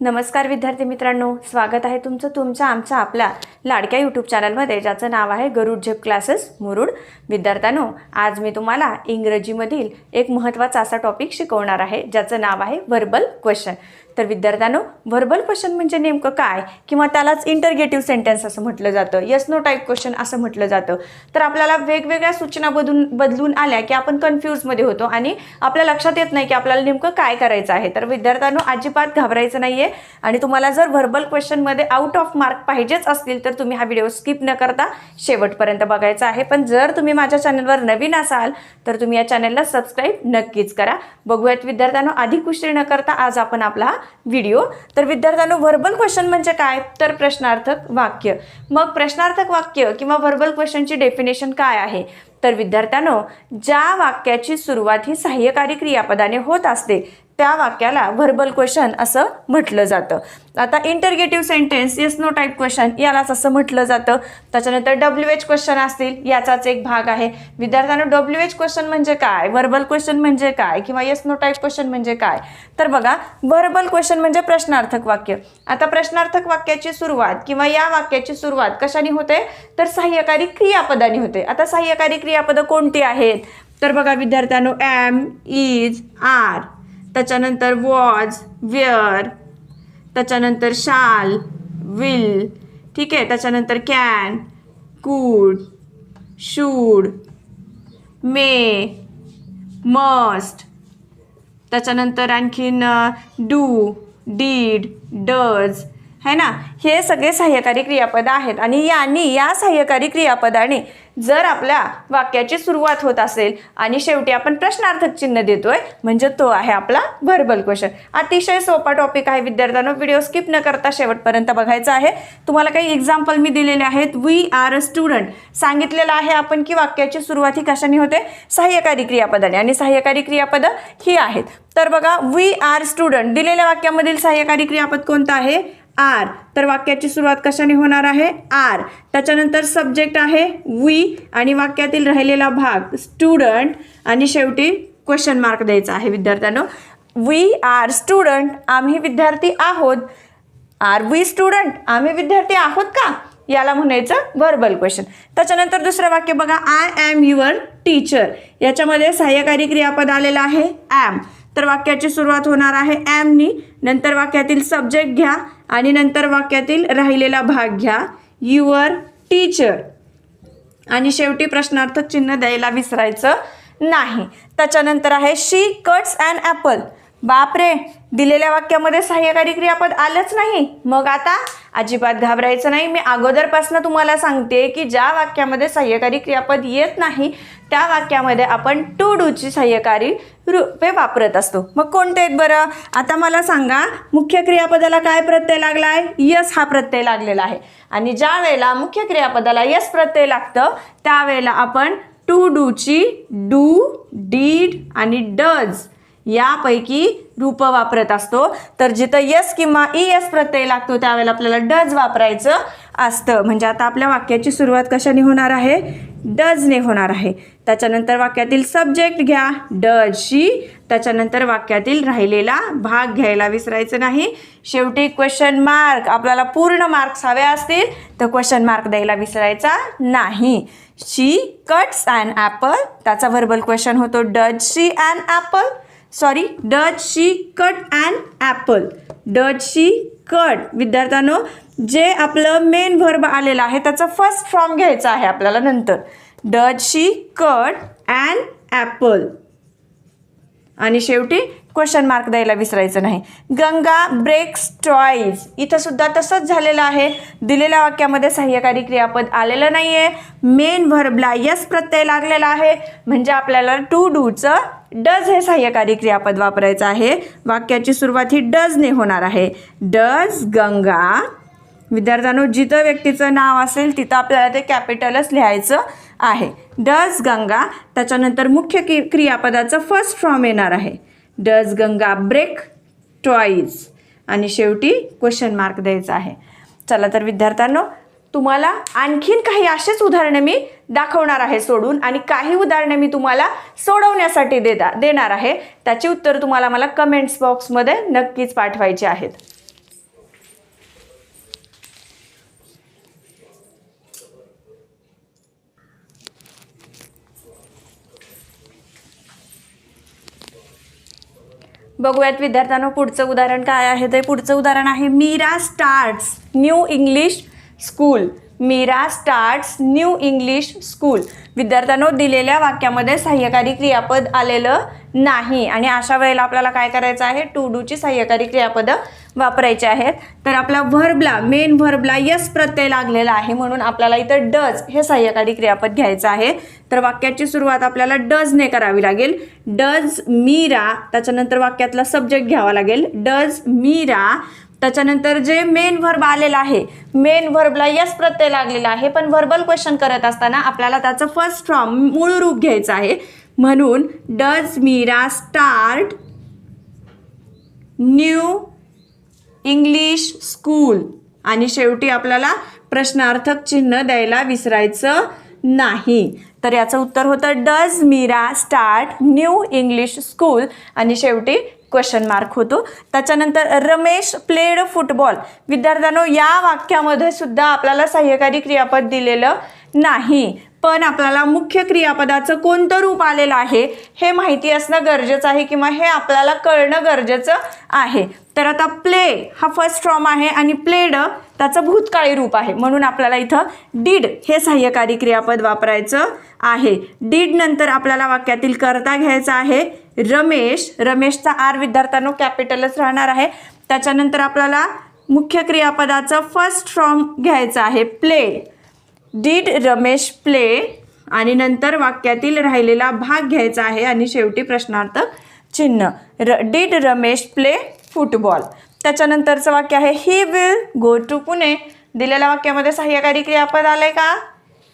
नमस्कार विद्यार्थी मित्रांनो स्वागत आहे तुमचं तुमचा आमचा आपल्या लाडक्या यूट्यूब चॅनलमध्ये ज्याचं नाव आहे गरुड झेप क्लासेस मुरुड. विद्यार्थ्यांनो आज मी तुम्हाला इंग्रजीमधील एक महत्त्वाचा असा टॉपिक शिकवणार आहे ज्याचं नाव आहे व्हर्बल क्वेश्चन तर विद्यार्थ्यांनो व्हर्बल क्वेश्चन म्हणजे नेमकं काय? किंवा त्यालाच इंटरगेटिव्ह सेंटेन्स असं म्हटलं जातं यस नो टाईप क्वेश्चन असं म्हटलं जातं. तर आपल्याला वेगवेगळ्या सूचना बदलून बदलून आल्या की आपण कन्फ्यूजमध्ये होतो आणि आपल्या लक्षात येत नाही की आपल्याला नेमकं काय करायचं आहे. तर विद्यार्थ्यांनो अजिबात घाबरायचं नाही आहे आणि तुम्हाला जर व्हर्बल क्वेश्चनमध्ये आउट ऑफ मार्क पाहिजेच असतील तर तर तुम्ही हा व्हिडिओ स्किप न करता शेवटपर्यंत बघायचा आहे. पण जर तुम्ही माझ्या चॅनलवर नवीन असाल तर तुम्ही या चॅनलला सबस्क्राईब नक्कीच करा. बघूयात विद्यार्थ्यांनो अधिक उशीर न करता आज आपण आपला हा व्हिडिओ. तर विद्यार्थ्यांनो व्हर्बल क्वेश्चन म्हणजे काय? तर प्रश्नार्थक वाक्य. मग प्रश्नार्थक वाक्य किंवा व्हर्बल क्वेश्चनची डेफिनेशन काय आहे? तर विद्यार्थ्यांनो ज्या वाक्याची सुरुवात ही सहाय्यकारी क्रियापदाने होत असते त्या वाक्याला व्हर्बल क्वेश्चन असं म्हटलं जातं. आता interrogative sentence yes no type question यालाच असं म्हटलं जातं. त्याच्यानंतर डब्ल्यू एच क्वेश्चन असतील याचाच एक भाग आहे. विद्यार्थ्यांना डब्ल्यू एच क्वेश्चन म्हणजे काय? व्हर्बल क्वेश्चन म्हणजे काय? किंवा येस नो टाईप क्वेश्चन म्हणजे काय? तर बघा व्हर्बल क्वेश्चन म्हणजे प्रश्नार्थक वाक्य. आता प्रश्नार्थक वाक्याची सुरुवात किंवा या वाक्याची सुरुवात कशाने होते? तर सहाय्यकारी क्रियापदाने होते. आता सहाय्यकारी क्रियापदं कोणती आहेत? तर बघा विद्यार्थ्यांनो ॲम इज आर त्याच्यानंतर वॉज वेअर त्याच्यानंतर शाल विल ठीक आहे? त्याच्यानंतर can could should may must त्याच्यानंतर आणखीन डू डीड डज है ना? हे सगळे सहाय्यकारी क्रियापद आहेत आणि यांनी या सहाय्यकारी क्रियापदाने जर आपल्या वाक्याची सुरुवात होत असेल आणि शेवटी आपण प्रश्नार्थक चिन्ह देतोय म्हणजे तो आहे आपला व्हर्बल क्वेश्चन अतिशय सोपा टॉपिक आहे विद्यार्थ्यांना व्हिडिओ स्किप न करता शेवटपर्यंत बघायचा आहे. तुम्हाला काही एक्झाम्पल मी दिलेले आहेत. वी आर अ स्टुडंट सांगितलेलं आहे आपण की वाक्याची सुरुवात ही कशाने होते? सहाय्यकारी क्रियापदाने. आणि सहाय्यकारी क्रियापदं ही आहेत. तर बघा वी आर स्टुडंट दिलेल्या वाक्यामधील सहाय्यकारी क्रियापद कोणतं आहे? आर. तर वाक्याची सुरुवात कशाने होणार आहे? आर. त्याच्यानंतर सब्जेक्ट आहे वी आणि वाक्यातील राहिलेला भाग स्टुडंट आणि शेवटी क्वेश्चन मार्क द्यायचा आहे विद्यार्थ्यांनो. वी आर स्टुडंट आम्ही विद्यार्थी आहोत. आर वी स्टुडंट आम्ही विद्यार्थी आहोत का? याला म्हणायचं व्हर्बल क्वेश्चन त्याच्यानंतर दुसरं वाक्य बघा. आय ॲम युअर टीचर याच्यामध्ये सहाय्यकारी क्रियापद आलेलं आहे. ॲम तर वाक्याची सुरुवात होणार आहे ॲमनी नंतर वाक्यातील सब्जेक्ट घ्या आणि नंतर वाक्यातील राहिलेला भाग घ्या. युअर टीचर आणि शेवटी प्रश्नार्थ चिन्ह द्यायला विसरायचं नाही. त्याच्यानंतर आहे शी कट्स अँड ॲपल बापरे दिलेल्या वाक्यामध्ये सहाय्यकारी क्रियापद आलंच नाही. मग आता अजिबात घाबरायचं नाही. मी अगोदरपासून तुम्हाला सांगते की ज्या वाक्यामध्ये सहाय्यकारी क्रियापद येत नाही त्या वाक्यामध्ये आपण टू डूची सहाय्यकारी रूपे वापरत असतो. मग कोणते आहेत बरं? आता मला सांगा मुख्य क्रियापदाला काय प्रत्यय लागला आहे यस हा प्रत्यय लागलेला आहे. आणि ज्या वेळेला मुख्य क्रियापदाला यस प्रत्यय लागतं त्यावेळेला आपण टू डूची डू डीड आणि डज यापैकी रूप वापरत असतो. तर जिथं यस किंवा ई एस प्रत्यय लागतो त्यावेळेला आपल्याला डज वापरायचं असतं. म्हणजे आता आपल्या वाक्याची सुरुवात कशाने होणार आहे? डजने होणार आहे. त्याच्यानंतर वाक्यातील सब्जेक्ट घ्या. डजशी त्याच्यानंतर वाक्यातील राहिलेला भाग घ्यायला विसरायचं नाही. शेवटी क्वेश्चन मार्क आपल्याला पूर्ण मार्क्स हवे असतील तर क्वेश्चन मार्क द्यायला विसरायचा नाही. शी कट्स अँड ॲपल त्याचा व्हर्बल क्वेश्चन होतो. Does she and apple sorry does she cut and apple does she cut विद्यार्थ्यांनो जे आपलं मेन व्हर्ब आलेलं आहे त्याचं फर्स्ट फॉर्म घ्यायचा आहे आपल्याला नंतर. Does she cut and apple आणि शेवटी क्वेश्चन मार्क द्यायला विसरायचं नाही. गंगा ब्रेक्स टॉईज इथं सुद्धा तसंच झालेलं आहे. दिलेल्या वाक्यामध्ये सहाय्यकारी क्रियापद आलेलं नाही आहे मेन व्हर्बला यस प्रत्यय लागलेला आहे. म्हणजे आपल्याला टू डूचं डज हे सहाय्यकारी क्रियापद वापरायचं आहे. वाक्याची सुरुवात ही डजने होणार आहे. डज गंगा? विद्यार्थ्यांनो जिथं व्यक्तीचं नाव असेल तिथं आपल्याला ते कॅपिटलच लिहायचं आहे. डज गंगा? त्याच्यानंतर मुख्य कि क्रियापदाचं फर्स्ट फॉर्म येणार आहे. डज गंगा ब्रेक टॉईज आणि शेवटी क्वेश्चन मार्क द्यायचा आहे. चला तर विद्यार्थ्यांनो तुम्हाला आणखीन काही असेच उदाहरणं मी दाखवणार आहे सोडून आणि काही उदाहरणं मी तुम्हाला सोडवण्यासाठी देता देणार आहे. त्याची उत्तर तुम्हाला मला कमेंट्स बॉक्समध्ये नक्कीच पाठवायची आहेत. बघूयात विद्यार्थ्यांनो पुढचं उदाहरण काय आहे? ते पुढचं उदाहरण आहे Meera starts new English school. Meera starts new English school विद्यार्थ्यांनो दिलेल्या वाक्यामध्ये सहाय्यकारी क्रियापद आलेलं नाही. आणि अशा वेळेला आपल्याला काय करायचं आहे? टू डूची सहाय्यकारी क्रियापदं वापरायची आहेत. तर आपला व्हर्बला मेन व्हर्बला यस प्रत्यय लागलेला आहे. म्हणून आपल्याला इथं डज हे सहाय्यकारी क्रियापद घ्यायचं आहे. तर वाक्याची सुरुवात आपल्याला डजने करावी लागेल. डज मीरा त्याच्यानंतर वाक्यातला सब्जेक्ट घ्यावा लागेल. डज मीरा त्याच्यानंतर जे मेन व्हर्ब आलेला आहे मेन व्हर्बला यस प्रत्यय लागलेला आहे पण व्हर्बल क्वेश्चन करत असताना आपल्याला त्याचं फर्स्ट फॉर्म मूळ रूप घ्यायचं आहे. म्हणून does Meera start new English school आणि शेवटी आपल्याला प्रश्नार्थक चिन्ह द्यायला विसरायचं नाही. तर याचं उत्तर होतं does Meera start new English school आणि शेवटी क्वेश्चन मार्क होतो. त्याच्यानंतर रमेश प्लेड फुटबॉल विद्यार्थ्यांनो या वाक्यामध्ये सुद्धा आपल्याला सहाय्यकारी क्रियापद दिलेलं नाही. पण आपल्याला मुख्य क्रियापदाचं कोणतं रूप आलेलं आहे हे माहिती असणं गरजेचं आहे किंवा हे आपल्याला कळणं गरजेचं आहे. तर आता प्ले हा फर्स्ट फॉर्म आहे आणि प्लेड त्याचं भूतकाळी रूप आहे. म्हणून आपल्याला इथं डीड हे सहाय्यकारी क्रियापद वापरायचं आहे. डीड नंतर आपल्याला वाक्यातील करता घ्यायचा आहे. रमेश रमेशचा आर विद्यार्थ्यांनो कॅपिटलच राहणार आहे. त्याच्यानंतर आपल्याला मुख्य क्रियापदाचं फर्स्ट फॉर्म घ्यायचं आहे. प्ले. डीड रमेश प्ले आणि नंतर वाक्यातील राहिलेला भाग घ्यायचा आहे आणि शेवटी प्रश्नार्थक चिन्ह. र डीड रमेश प्ले फुटबॉल त्याच्यानंतरचं वाक्य आहे he will go to Pune. दिलेल्या वाक्यामध्ये सहाय्यकारी क्रियापद आलंय का?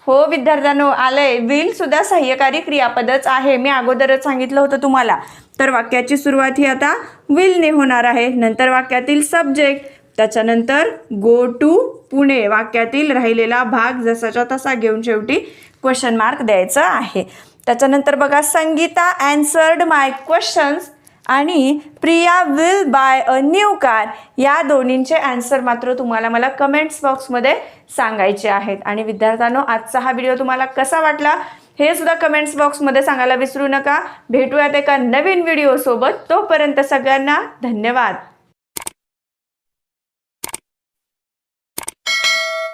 हो विद्यार्थ्यांनो आलंय. विल सुद्धा सहाय्यकारी क्रियापदच आहे. मी अगोदरच सांगितलं होतं तुम्हाला. तर वाक्याची सुरुवात ही आता विलने होणार आहे. नंतर वाक्यातील सब्जेक्ट त्याच्यानंतर गो टू पुणे वाक्यातील राहिलेला भाग जसाच्या तसा घेऊन शेवटी क्वेश्चन मार्क द्यायचा आहे. त्याच्यानंतर बघा संगीता अँसर्ड माय क्वेश्चन्स आणि Priya will buy a new car या दोन्हींचे आन्सर मात्र तुम्हाला मला कमेंट्स बॉक्समध्ये सांगायचे आहेत. आणि विद्यार्थ्यांनो आजचा हा व्हिडिओ तुम्हाला कसा वाटला हे सुद्धा कमेंट्स बॉक्समध्ये सांगायला विसरू नका. भेटूयात एका नवीन व्हिडिओसोबत तोपर्यंत सगळ्यांना धन्यवाद.